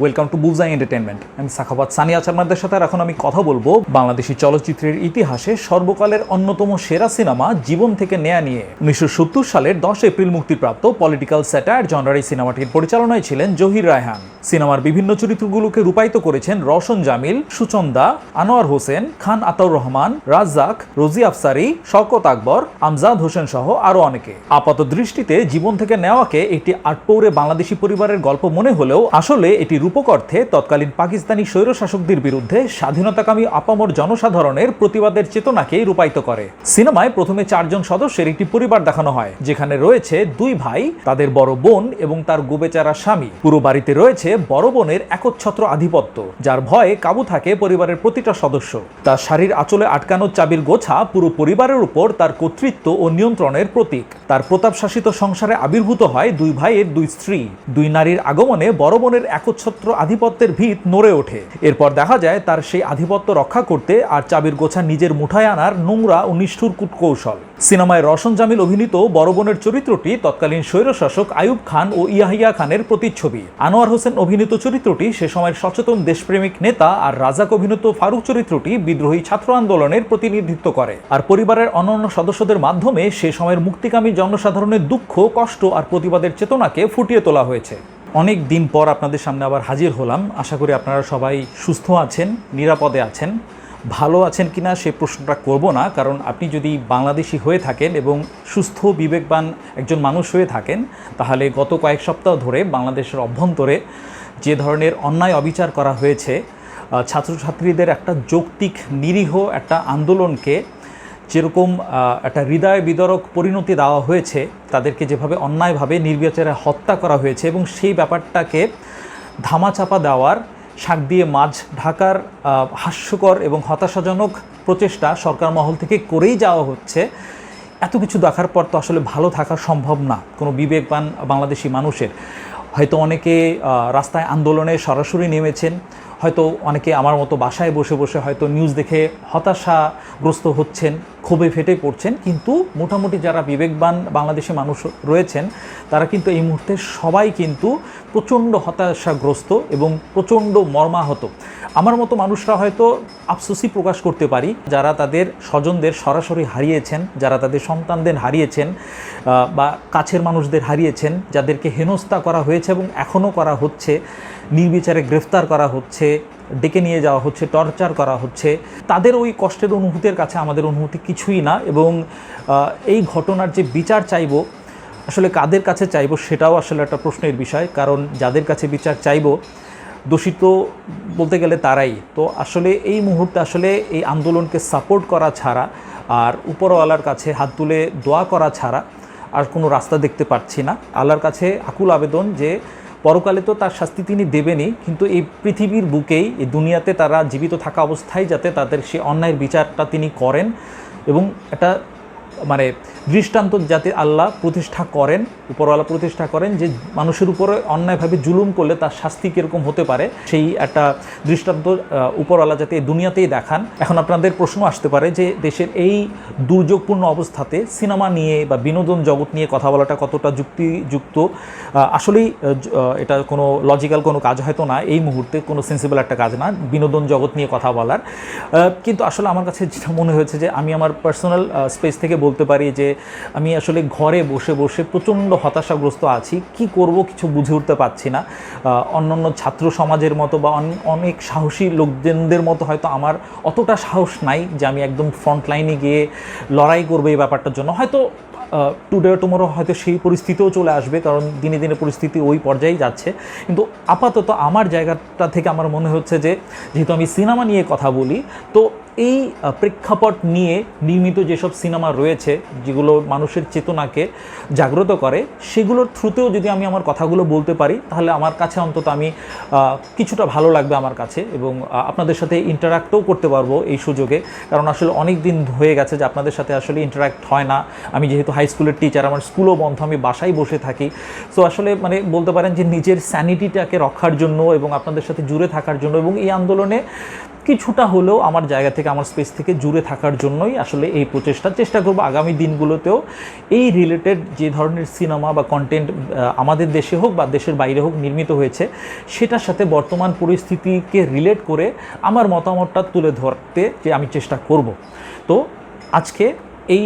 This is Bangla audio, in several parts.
ওয়েলকাম টু বুলজাই এন্টারটেনমেন্ট আমি সাখাবাত সানিয়া আপনাদের সাথে এখন আমি কথা বলব বাংলাদেশি চলচ্চিত্রের ইতিহাসে সর্বকালের অন্যতম সেরা সিনেমা জীবন থেকে নেয়া নিয়ে। উনিশশো সত্তর সালের দশ এপ্রিল মুক্তিপ্রাপ্ত পলিটিক্যাল স্যাটায়ার জনরার সিনেমাটির পরিচালনায় ছিলেন জহির রায়হান। সিনেমার বিভিন্ন চরিত্রগুলোকে রূপায়িত করেছেন রওশন জামিল, সুচন্দা, আনোয়ার হোসেন, খান আতাউর রহমান, রাজ্জাক, রোজি আফসারি, শওকত আকবর, আমজাদ হোসেন সহ আরও অনেকে। আপাত দৃষ্টিতে জীবন থেকে নেওয়াকে একটি আটপৌরে বাংলাদেশি পরিবারের গল্প মনে হলেও আসলে এটি রূপক অর্থে তৎকালীন পাকিস্তানি স্বৈরশাসকদের বিরুদ্ধে স্বাধীনতাকামী আপামর জনসাধারণের প্রতিবাদের চেতনাকেই রূপায়িত করে। সিনেমায় প্রথমে চারজন সদস্যের একটি পরিবার দেখানো হয়, যেখানে রয়েছে দুই ভাই, তাদের বড় বোন এবং তার গোবেচারা স্বামী। পুরো বাড়িতে রয়েছে বড় বোনের একচ্ছত্র আধিপত্য, যার ভয়ে কাবু থাকে পরিবারের প্রতিটা সদস্য। তার শাড়ির আঁচলে আটকানো চাবির গোছা পুরো পরিবারের উপর তার কর্তৃত্ব ও নিয়ন্ত্রণের প্রতীক। তার প্রতাপ শাসিত সংসারে আবির্ভূত হয় দুই ভাইয়ের দুই স্ত্রী। দুই নারীর আগমনে বড় বোনের একচ্ছত্র আধিপত্যের ভিত নড়ে ওঠে। এরপর দেখা যায় তার সেই আধিপত্য রক্ষা করতে আর চাবির গোছা নিজের মুঠায় আনার নোংরা ও নিষ্ঠুর কূটকৌশল। সিনেমায় রওশন জামিল অভিনীত বড় বোনের চরিত্রটি তৎকালীন স্বৈরশাসক আয়ুব খান ও ইয়াহিয়া খানের প্রতিচ্ছবি। আনোয়ার হোসেন অভিনীত চরিত্রটি সে সময়ের সচেতন দেশপ্রেমিক নেতা আর রাজাক অভিনীত ফারুক চরিত্রটি বিদ্রোহী ছাত্র আন্দোলনের প্রতিনিধিত্ব করে। আর পরিবারের অন্যান্য সদস্যদের মাধ্যমে সে সময়ের মুক্তিকামী জনসাধারণের দুঃখ, কষ্ট আর প্রতিবাদের চেতনাকে ফুটিয়ে তোলা হয়েছে। অনেক দিন পর আপনাদের সামনে আবার হাজির হলাম। আশা করি আপনারা সবাই সুস্থ আছেন, নিরাপদে আছেন। ভালো আছেন কিনা সে প্রশ্নটা করব না, কারণ আপনি যদি বাংলাদেশি হয়ে থাকেন এবং সুস্থ, বিবেকবান একজন মানুষ হয়ে থাকেন, তাহলে গত কয়েক সপ্তাহ ধরে বাংলাদেশের অভ্যন্তরে যে ধরনের অন্যায় অবিচার করা হয়েছে ছাত্রছাত্রীদের একটা যৌক্তিক নিরীহ একটা আন্দোলনকে যেরকম একটা হৃদয় বিদরক পরিণতি দেওয়া হয়েছে, তাদেরকে যেভাবে অন্যায়ভাবে নির্বিচারে হত্যা করা হয়েছে এবং সেই ব্যাপারটাকে ধামাচাপা দেওয়ার শাক দিয়ে মাছ ঢাকার হাস্যকর এবং হতাশাজনক প্রচেষ্টা সরকার মহল থেকে করেই যাওয়া হচ্ছে। এত কিছু দেখার পর তো আসলে ভালো থাকা সম্ভব না, কোনো বিবেকবান বাংলাদেশি মানুষের। হয়তো অনেকে রাস্তায় আন্দোলনে সরাসরি নেমেছেন হয়তো অনেকে আমার মতো বাসায় বসে বসে হয়তো নিউজ দেখে হতাশাগ্রস্ত হচ্ছেন, ক্ষোভে ফেটে পড়ছেন, কিন্তু মোটামুটি যারা বিবেকবান বাংলাদেশি মানুষ রয়েছেন, তারা কিন্তু এই মুহূর্তে সবাই কিন্তু প্রচণ্ড হতাশাগ্রস্ত এবং প্রচণ্ড মর্মাহত। আমার মতো মানুষরা হয়তো আফসোসই প্রকাশ করতে পারি, যারা তাদের স্বজনদের সরাসরি হারিয়েছেন, যারা তাদের সন্তানদের হারিয়েছেন বা কাছের মানুষদের হারিয়েছেন, যাদেরকে হেনস্থা করা হয়েছে এবং এখনও করা হচ্ছে নির্বিচারে গ্রেফতার করা হচ্ছে, ডেকে নিয়ে যাওয়া হচ্ছে, টর্চার করা হচ্ছে। তাদের ওই কষ্টের অনুভূতির কাছে আমাদের অনুভূতি কিছুই না এবং এই ঘটনার যে বিচার চাইব, আসলে কাদের কাছে চাইব সেটাও আসলে একটা প্রশ্নের বিষয়। কারণ যাদের কাছে বিচার চাইব দোষিত বলতে গেলে তারাই। তো আসলে এই মুহূর্তে আসলে এই আন্দোলনকে সাপোর্ট করা ছাড়া আর উপরওয়ালার কাছে হাত তুলে দোয়া করা ছাড়া আর কোনো রাস্তা দেখতে পাচ্ছি না। আল্লাহর কাছে আকুল আবেদন যে পরকালে তো তার শাস্তি তিনি দেবেনই, কিন্তু এই পৃথিবীর বুকেই, এই দুনিয়াতে তারা জীবিত থাকা অবস্থায় যাতে তাদের সে অন্যায়ের বিচারটা তিনি করেন এবং একটা মানে দৃষ্টান্ত যাতে আল্লাহ প্রতিষ্ঠা করেন। উপরওয়ালা প্রতিষ্ঠা করেন যে মানুষের উপরে অন্যায়ভাবে জুলুম করলে তার শাস্তি কীরকম হতে পারে, সেই একটা দৃষ্টান্ত উপরওয়ালা যাতে দুনিয়াতেই দেখান। এখন আপনাদের প্রশ্ন আসতে পারে যে দেশের এই দুর্যোগপূর্ণ অবস্থাতে সিনেমা নিয়ে বা বিনোদন জগৎ নিয়ে কথা বলাটা কতটা যুক্তিযুক্ত? আসলেই এটা কোনো লজিক্যাল কোনো কাজ হয়তো না, এই মুহূর্তে কোনো সেন্সিবল একটা কাজ না, বিনোদন জগৎ নিয়ে কথা বলার। কিন্তু আসলে আমার কাছে যেটা মনে হয়েছে যে আমি আমার পার্সোনাল স্পেস থেকে বলতে পারি যে আমি আসলে ঘরে বসে বসে প্রচণ্ড হতাশাগ্রস্ত আছি, কি করব কিছু বুঝে উঠতে পারছি না। অন্য অন্য ছাত্র সমাজের মতো বা অনেক সাহসী লোকজনদের মতো হয়তো আমার অতটা সাহস নাই যে আমি একদম ফ্রন্ট লাইনে গিয়ে লড়াই করব এই ব্যাপারটার জন্য। হয়তো টুডে টুমোরো হয়তো সেই পরিস্থিতিও চলে আসবে, কারণ দিনে দিনে পরিস্থিতি ওই পর্যায়েই যাচ্ছে। কিন্তু আপাতত আমার জায়গাটা থেকে আমার মনে হচ্ছে যে, যেহেতু আমি সিনেমা নিয়ে কথা বলি, তো এই প্রেক্ষাপট নিয়ে নির্মিত যেসব সিনেমা রয়েছে, যেগুলো মানুষের চেতনাকে জাগ্রত করে, সেগুলোর থ্রুতেও যদি আমি আমার কথাগুলো বলতে পারি, তাহলে আমার কাছে অন্তত আমি কিছুটা ভালো লাগবে আমার কাছে এবং আপনাদের সাথে ইন্টারাক্টও করতে পারব এই সুযোগে। কারণ আসলে অনেক দিন হয়ে গেছে যে আপনাদের সাথে আসলে ইন্টারাক্ট হয় না। আমি যেহেতু হাই স্কুলের টিচার আমার স্কুলও বন্ধ, আমি বাসায় বসে থাকি। সো আসলে মানে বলতে পারেন যে নিজের স্যানিটিটাকে রক্ষার জন্য এবং আপনাদের সাথে জুড়ে থাকার জন্য এবং এই আন্দোলনে কিছুটা হলেও আমার জায়গা থেকে, আমার স্পেস থেকে জুড়ে থাকার জন্যই আসলে এই প্রচেষ্টা। চেষ্টা করব আগামী দিনগুলোতেও এই রিলেটেড যে ধরনের সিনেমা বা কন্টেন্ট আমাদের দেশে হোক বা দেশের বাইরে হোক নির্মিত হয়েছে, সেটার সাথে বর্তমান পরিস্থিতিকে রিলেট করে আমার মতামতটা তুলে ধরতে যে আমি চেষ্টা করব। তো আজকে এই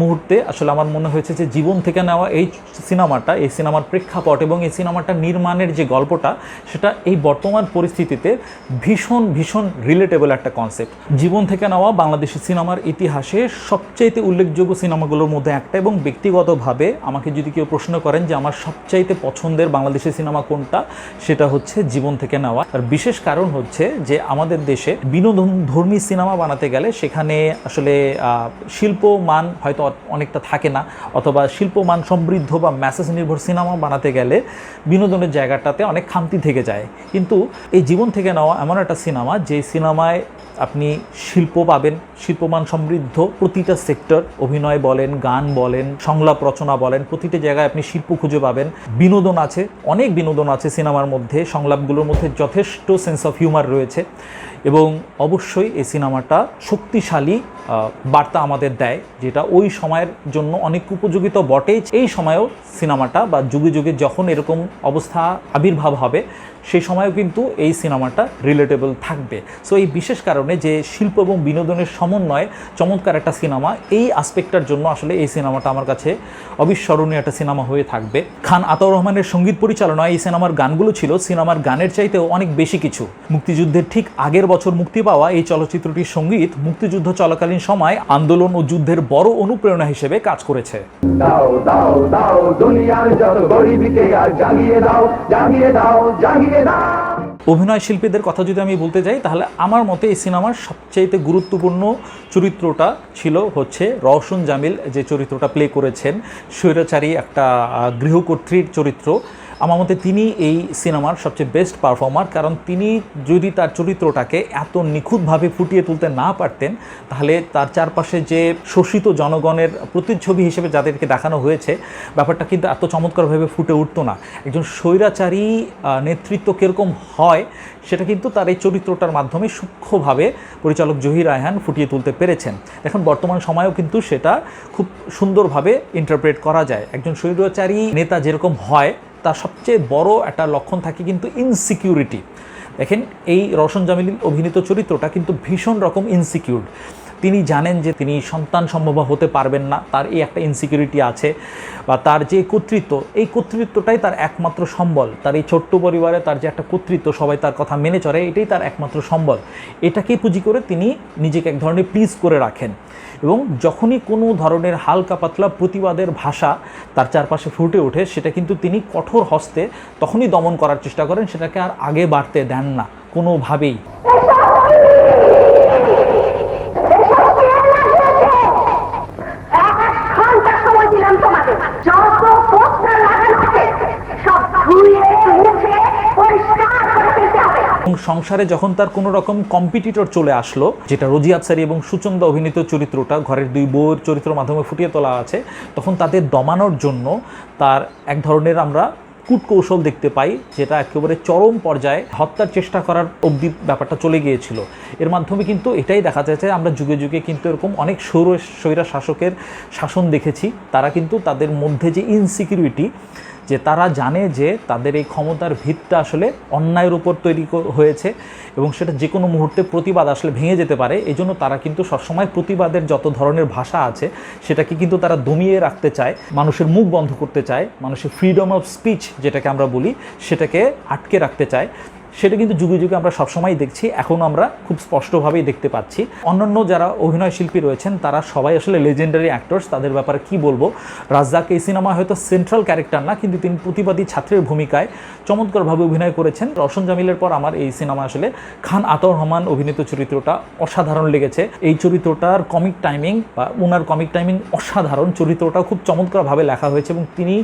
মুহূর্তে আসলে আমার মনে হয়েছে যে জীবন থেকে নেওয়া এই সিনেমাটা, এই সিনেমার প্রেক্ষাপট এবং এই সিনেমাটা নির্মাণের যে গল্পটা, সেটা এই বর্তমান পরিস্থিতিতে ভীষণ ভীষণ রিলেটেবল একটা কনসেপ্ট জীবন থেকে নেওয়া বাংলাদেশি সিনেমার ইতিহাসে সবচাইতে উল্লেখযোগ্য সিনেমাগুলোর মধ্যে একটা এবং ব্যক্তিগতভাবে আমাকে যদি কেউ প্রশ্ন করেন যে আমার সবচাইতে পছন্দের বাংলাদেশি সিনেমা কোনটা, সেটা হচ্ছে জীবন থেকে নেওয়া। আর বিশেষ কারণ হচ্ছে যে আমাদের দেশে বিনোদন ধর্মী সিনেমা বানাতে গেলে সেখানে আসলে শিল্প মান হয়তো অনেকটা থাকে না, অথবা শিল্প মান সমৃদ্ধ বা মেসেজ নির্ভর সিনেমা বানাতে গেলে বিনোদনের জায়গাটাতে অনেক খামতি থেকে যায়। কিন্তু এই জীবন থেকে নেওয়া এমন একটা সিনেমা যে সিনেমায় আপনি শিল্প পাবেন, শিল্পমান সমৃদ্ধ প্রতিটা সেক্টর অভিনয় বলেন, গান বলেন, সংলাপ রচনা বলেন, প্রতিটা জায়গায় আপনি শিল্প খুঁজে পাবেন। বিনোদন আছে, অনেক বিনোদন আছে সিনেমার মধ্যে, সংলাপগুলোর মধ্যে যথেষ্ট সেন্স অফ হিউমার রয়েছে এবং অবশ্যই এই সিনেমাটা শক্তিশালী বার্তা আমাদের দেয়, যেটা ওই সময়ের জন্য অনেক উপযোগী তো বটেই। এই সময়েও সিনেমাটা বা যুগে যুগে যখন এরকম অবস্থা আবির্ভাব হবে সেই সময়ও কিন্তু এই সিনেমাটা রিলেটেবল থাকবে। সো এই বিশেষ কারণে যে শিল্প এবং বিনোদনের সমন্বয়ে চমৎকার একটা সিনেমা, এই আসপেক্টটার জন্য আসলে এই সিনেমাটা আমার কাছে অবিস্মরণীয় একটা সিনেমা হয়ে থাকবে। খান আতাউর রহমানের সংগীত পরিচালনায় এই সিনেমার গানগুলো ছিল, সিনেমার গানের চাইতেও অনেক বেশি কিছু। মুক্তিযুদ্ধের ঠিক আগের বছর মুক্তি পাওয়া এই চলচ্চিত্রটির সংগীত মুক্তিযুদ্ধ চলাকালীন সময় আন্দোলন ও যুদ্ধের বড় অনুপ্রেরণা হিসেবে কাজ করেছে। দাও দাও দাও, দুনিয়ার যত গরিবীকে জাগিয়ে দাও জাগিয়ে দাও, জাগিয়ে অভিনয় শিল্পীদের কথা যদি আমি বলতে যাই, তাহলে আমার মতে এই সিনেমার সবচাইতে গুরুত্বপূর্ণ চরিত্রটা ছিল হচ্ছে রওশন জামিল যে চরিত্রটা প্লে করেছেন। স্বৈরাচারী একটা গৃহকর্ত্রীর চরিত্র। আমার মতে তিনি এই সিনেমার সবচেয়ে বেস্ট পারফর্মার কারণ তিনি যদি তার চরিত্রটাকে এত নিখুঁতভাবে ফুটিয়ে তুলতে না পারতেন, তাহলে তার চারপাশে যে শোষিত জনগণের প্রতিচ্ছবি হিসেবে যাদেরকে দেখানো হয়েছে, ব্যাপারটা কিন্তু এত চমৎকারভাবে ফুটে উঠতো না। একজন স্বৈরাচারী নেতৃত্ব কীরকম হয়, সেটা কিন্তু তার এই চরিত্রটার মাধ্যমে সূক্ষ্মভাবে পরিচালক জহির রায়হান ফুটিয়ে তুলতে পেরেছেন। এখন বর্তমান সময়েও কিন্তু সেটা খুব সুন্দরভাবে ইন্টারপ্রেট করা যায়। একজন স্বৈরাচারী নেতা যেরকম হয় তার সবচেয়ে বড় একটা লক্ষণ থাকে কিন্তু ইনসিকিউরিটি দেখেন, এই রওশন জামিল অভিনীত চরিত্রটা কিন্তু ভীষণ রকম ইনসিকিউর তিনি জানেন যে তিনি সন্তান সম্ভব হতে পারবেন না, তার এই একটা ইনসিকিউরিটি আছে বা তার যে কর্তৃত্ব, এই কর্তৃত্বটাই তার একমাত্র সম্বল। তার এই ছোট্ট পরিবারে তার যে একটা কর্তৃত্ব, সবাই তার কথা মেনে চলে, এটাই তার একমাত্র সম্বল। এটাকেই পুঁজি করে তিনি নিজেকে এক ধরনের প্লিজ করে রাখেন। এবং যখনই কোনো ধরনের হালকা পাতলা প্রতিবাদের ভাষা তার চারপাশে ফুটে ওঠে, সেটা কিন্তু তিনি কঠোর হস্তে তখনই দমন করার চেষ্টা করেন, সেটাকে আর আগে বাড়তে দেন না, কোনোভাবেই। সংসারে যখন তার কোনো রকম কম্পিটিটর চলে আসলো, যেটা রোজি আফসারি এবং সুচন্দা অভিনীত চরিত্রটা ঘরের দুই বউয়ের চরিত্রের মাধ্যমে ফুটিয়ে তোলা আছে, তখন তাদের দমানোর জন্য তার এক ধরনের আমরা কূটকৌশল দেখতে পাই, যেটা একেবারে চরম পর্যায়ে হত্যার চেষ্টা করার অবধি ব্যাপারটা চলে গিয়েছিল। এর মাধ্যমে কিন্তু এটাই দেখা যাচ্ছে, আমরা যুগে যুগে কিন্তু এরকম অনেক সৌর স্বৈরা শাসকের শাসন দেখেছি। তারা কিন্তু তাদের মধ্যে যে ইনসিকিউরিটি যে তারা জানে যে তাদের এই ক্ষমতার ভিতটা আসলে অন্যায়ের উপর তৈরি হয়েছে এবং সেটা যে কোনো মুহূর্তে প্রতিবাদ আসলে ভেঙে যেতে পারে। এই জন্য তারা কিন্তু সবসময় প্রতিবাদের যত ধরনের ভাষা আছে, সেটাকে কিন্তু তারা দমিয়ে রাখতে চায়, মানুষের মুখ বন্ধ করতে চায়, মানুষের ফ্রিডম অফ স্পিচ যেটাকে আমরা বলি, সেটাকে আটকে রাখতে চায়। সেটা কিন্তু যুগে যুগে আমরা সবসময় দেখছি, এখন আমরা খুব স্পষ্টভাবেই দেখতে পাচ্ছি। অন্যান্য যারা অভিনয় শিল্পী রয়েছেন, তারা সবাই আসলে লেজেন্ডারি অ্যাক্টর্স তাদের ব্যাপারে কি বলব? রাজ্জাক এই সিনেমা হয়তো সেন্ট্রাল ক্যারেক্টার না, কিন্তু তিনি প্রতিবাদী ছাত্রের ভূমিকায় চমৎকারভাবে অভিনয় করেছেন। রওশন জামিলের পর আমার এই সিনেমা আসলে খান আতর রহমান অভিনীত চরিত্রটা অসাধারণ লেগেছে। এই চরিত্রটার কমিক টাইমিং বা ওনার কমিক টাইমিং অসাধারণ, চরিত্রটাও খুব চমৎকারভাবে লেখা হয়েছে এবং তিনি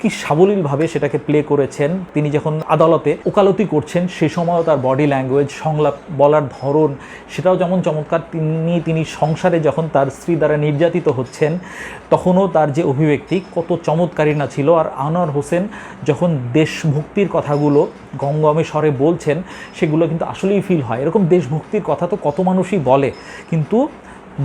কি সাবলীলভাবে সেটাকে প্লে করেছেন? তিনি যখন আদালতে ওকালতি করছেন, সে সময়ও তার বডি ল্যাঙ্গুয়েজ সংলাপ, বলার ধরন, সেটাও যেমন চমৎকার, তিনি তিনি সংসারে যখন তার স্ত্রী দ্বারা নির্যাতিত হচ্ছেন, তখনও তার যে অভিব্যক্তি কত চমৎকারী না ছিল। আর আনোয়ার হোসেন যখন দেশভক্তির কথাগুলো গঙ্গমে স্বরে বলছেন, সেগুলো কিন্তু আসলেই ফিল হয়। এরকম দেশভক্তির কথা তো কত মানুষই বলে। কিন্তু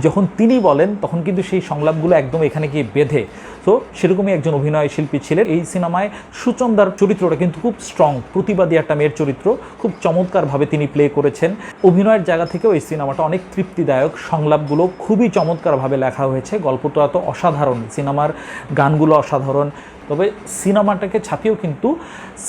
যখন তিনি বলেন, তখন কিন্তু সেই সংলাপগুলো একদম এখানে গিয়ে বেঁধে। তো সেরকমই একজন অভিনয় শিল্পী ছিলেন। এই সিনেমায় সুচন্দার চরিত্রটা কিন্তু খুব স্ট্রং প্রতিবাদী একটা মেয়ের চরিত্র। খুব চমৎকারভাবে তিনি প্লে করেছেন। অভিনয়ের জায়গা থেকেও এই সিনেমাটা অনেক তৃপ্তিদায়ক। সংলাপগুলো খুবই চমৎকারভাবে লেখা হয়েছে। গল্পটা তো অসাধারণ। সিনেমার গানগুলো অসাধারণ। তবে সিনেমাটাকে ছাপিয়েও কিন্তু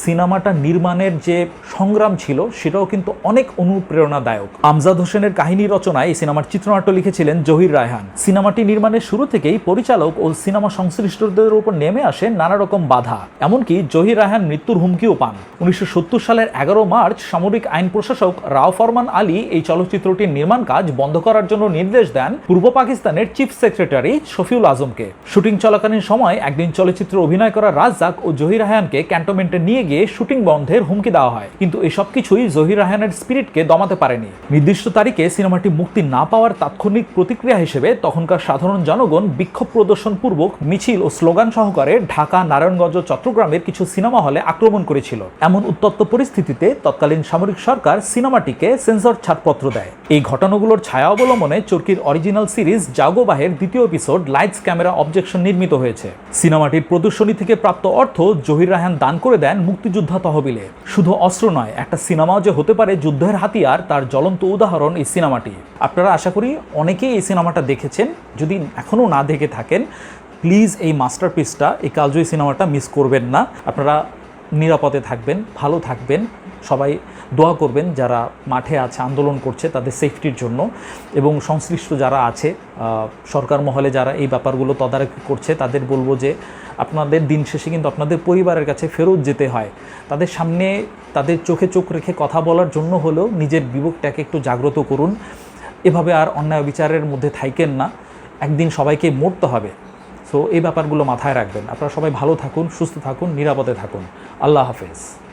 সিনেমাটা নির্মাণের যে সংগ্রাম ছিল, সেটাও কিন্তু অনেক অনুপ্রেরণাদায়ক। আমজাদ হোসেনের কাহিনী রচনায় এই সিনেমার চিত্রনাট্য লিখেছিলেন জহির রায়হান। সিনেমাটি নির্মাণের শুরু থেকেই পরিচালক ও সিনেমা সংশ্লিষ্টদের উপর নেমে আসে নানা রকম বাধা, এমনকি জহির রায়হান মৃত্যুর হুমকিও পান। উনিশশো সত্তর সালের এগারো মার্চ সামরিক আইন প্রশাসক রাও ফরমান আলী এই চলচ্চিত্রটির নির্মাণ কাজ বন্ধ করার জন্য নির্দেশ দেন পূর্ব পাকিস্তানের চিফ সেক্রেটারি শফিউল আজমকে। শুটিং চলাকালীন সময় একদিন চলচ্চিত্র অভিনয় করা রাজ্জাক ও জহির রায়হানকে ক্যান্টনমেন্টে নিয়ে গিয়ে শুটিং বন্ধের হুমকি দেওয়া হয়। কিন্তু এসব কিছুই জহির রায়হানের স্পিরিটকে দমাতে পারেনি। নির্দিষ্ট তারিখে সিনেমাটি মুক্তি না পাওয়ার তাৎক্ষণিক প্রতিক্রিয়া হিসেবে তখনকার সাধারণ জনগণ বিক্ষোভ প্রদর্শন পূর্বক মিছিল ও স্লোগান সহকারে ঢাকা, নারায়ণগঞ্জ চট্টগ্রামের কিছু সিনেমা হলে আক্রমণ করেছিল। এমন উত্তপ্ত পরিস্থিতিতে তৎকালীন সামরিক সরকার সিনেমাটিকে সেন্সর ছাড়পত্র দেয়। এই ঘটনাগুলোর ছায়া অবলম্বনে চরকির অরিজিনাল সিরিজ জাগোবাহের দ্বিতীয় এপিসোড লাইটস ক্যামেরা অবজেকশন নির্মিত হয়েছে। সিনেমাটির প্রদর্শনী থেকে প্রাপ্ত অর্থ জহির রায়হান দান করে দেন মুক্তিযোদ্ধা তহবিলে। শুধু অস্ত্র নয়, একটা সিনেমাও যে হতে পারে যুদ্ধের হাতিয়ার, তার জ্বলন্ত উদাহরণ এই সিনেমাটি। আপনারা আশা করি অনেকেই এই সিনেমাটা দেখেছেন। যদি এখনও না দেখে থাকেন, প্লিজ এই মাস্টারপিসটা, এই কালজয়ী সিনেমাটা মিস করবেন না। আপনারা নিরাপদে থাকবেন, ভালো থাকবেন। সবাই দোয়া করবেন যারা মাঠে আছে, আন্দোলন করছে তাদের সেফটির জন্য এবং সংশ্লিষ্ট যারা আছে সরকার মহলে যারা এই ব্যাপারগুলো তদারকি করছে, তাদের বলব যে আপনাদের দিন শেষে কিন্তু আপনাদের পরিবারের কাছে ফেরত যেতে হয়। তাদের সামনে তাদের চোখে চোখ রেখে কথা বলার জন্য হলেও নিজের বিবেকটাকে একটু জাগ্রত করুন। এভাবে আর অন্যায় বিচারের মধ্যে থাইকেন না। একদিন সবাইকে মরতে হবে। সো এই ব্যাপারগুলো মাথায় রাখবেন। আপনারা সবাই ভালো থাকুন, সুস্থ থাকুন, নিরাপদে থাকুন। আল্লাহ হাফেজ।